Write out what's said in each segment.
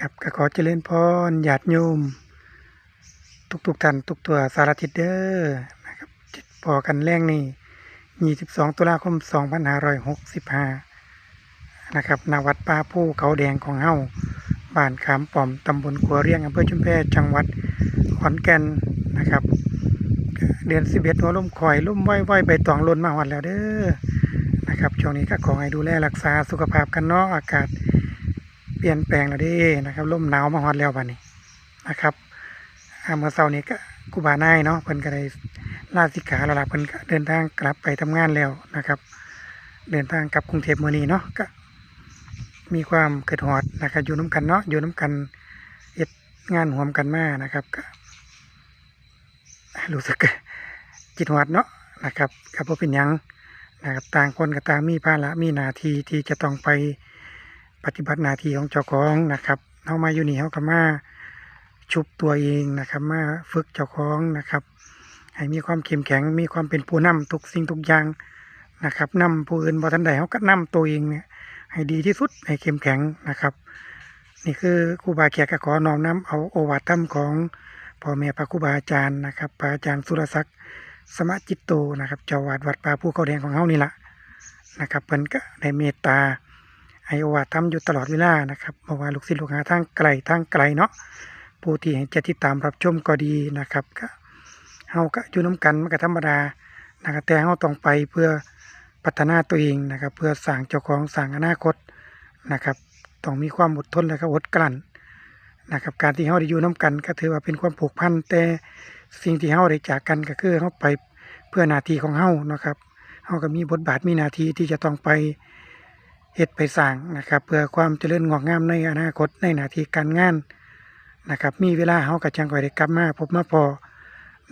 ครับก็ขอเจริญพรญาติโยม ทุกๆท่านทุกตัวสารทิศเด้อนะครับพอกันแรงนี่ 22 ตุลาคม 2565 นะครับณวัดป่าผู้เขาแดงของเฮาบ้านขามป้อมตำบลขัวเรียงอำเภอชุมแพจังหวัดขอนแก่นนะครับ เดือน11หัวล่มคอยล่มไหวไหวใบตองล่นมาหวัดแล้วเด้อนะครับช่วงนี้ก็ขอให้ดูแลรักษาสุขภาพกันเนาะอากาศ เปลี่ยนแปลงแล้วด้นะครับลมหนาวมาฮอดแล้วบัดนี้นะครับเมื่อเช้านี้ก็ครูบาน่ายเนาะเพิ่นก็ได้ลาสิกขาแล้วล่ะเพิ่นก็เดินทางกลับไปทำงานแล้วนะครับ เดินทางกลับกรุงเทพมื้อนี้เนาะก็มีความเกิดฮอดนะครับ อยู่น้กันเนาะอยู่น้กันเฮ็ดงานร่วมกันมานะครับก็รู้สึกจิตฮอดเนาะนะครับก็บ่เป็นยังนะครับต่างคนก็ต่างมีภาระมีหน้าที่ที่จะต้องไป ปฏิบัติหน้าที่ของเจ้าของนะครับเฮามาอยู่นี่เฮาก็มาชุบตัวเองนะครับ มาฝึกเจ้าของนะครับ ให้มีความเข้มแข็ง มีความเป็นผู้นำทุกสิ่งทุกอย่างนะครับนำผู้อื่นบ่ทันใดเฮาก็นำตัวเองเนี่ยให้ดีที่สุดให้เข้มแข็งนะครับ นี่คือครูบาแขกก็ขอน้อมนำเอาโอวาทธรรมของพ่อแม่พระครูบาอาจารย์นะครับพระอาจารย์สุรศักดิ์สมจิตโตนะครับเจ้าวาดวัดป่าภูเขาแดงของเฮานี่ละนะครับเพิ่นก็ได้เมตตา ให้โอวาทำอยู่ตลอดเวลานะครับบอว่าลูกศิษย์ลูกหาทางไกลทางไกลเนาะผู้ที่เห็นจะติดตามรับชมก็ดีนะครับก็เฮาก็อยู่น้ำกันมันก็ธรรมดานะครับแต่เฮาต้องไปเพื่อพัฒนาตัวเองนะครับ เพื่อสร้างเจ้าของสร้างอนาคตนะครับต้องมีความอดทนและก็อดกลั้นนะครับการที่เฮาได้อยู่น้ำกัน ก็ถือว่าเป็นความผูกพันแต่สิ่งที่เฮาได้จากกันก็คือเฮาไปเพื่อหน้าที่ของเฮานะครับเฮาก็มีบทบาทมีหน้าที่ที่จะต้องไป เฮ็ดไปสร้างนะครับ เพื่อความเจริญงอกงามในอนาคตในหน้าที่การงานนะครับ มีเวลาเฮาก็จังค่อยได้กลับมาพบมาพอ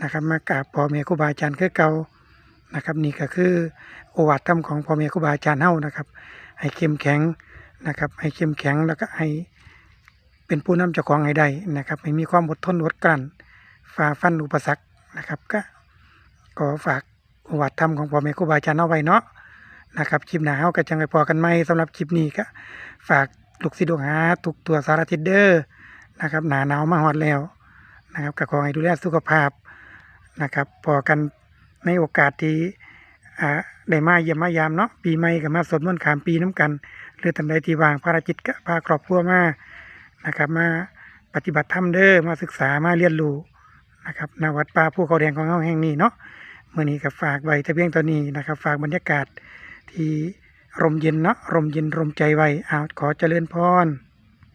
นะครับมากราบพ่อแม่ครูบาอาจารย์คือเก่านะครับ นี่ก็คือโอวาทธรรมของพ่อแม่ครูบาอาจารย์เฮานะครับ ให้เข้มแข็งนะครับ ให้เข้มแข็งแล้วก็ให้เป็นผู้นำเจ้าของให้ได้นะครับ ให้มีความอดทนอดกลั้นฝ่าฟันอุปสรรคนะครับ ก็ขอฝากโอวาทธรรมของพ่อแม่ครูบาอาจารย์เอาไว้เนาะ นะครับคลิปหนาเฮาก็จังไปพอกันไหมสำหรับคลิปนี้ก็ฝากลูกศิษย์ลูกหาทุกตัวสารทิศเด้อนะครับหนาหนาวมาฮอดแล้วนะครับก็ขอให้ดูแลสุขภาพนะครับพอกันในโอกาสที่อ่าได้มาเยี่ยมมายามเนาะปีใหม่ก็มาสวดมนต์ขามปีน้กัน หรือท่านใดที่ว่างภารกิจก็พาครอบครัวมานะครับ มาปฏิบัติธรรมเด้อมาศึกษามาเรียนรู้นะครับณวัดป่าภูเขาแดงของเฮาแห่งนี้เนาะเมื่อนี้ก็ฝากไว้แต่เพียงตัวนี้นะครับ ฝากบรรยากาศ ที่ร่มเย็นเนาะร่มเย็นร่มใจไว้อาขอเจริญพร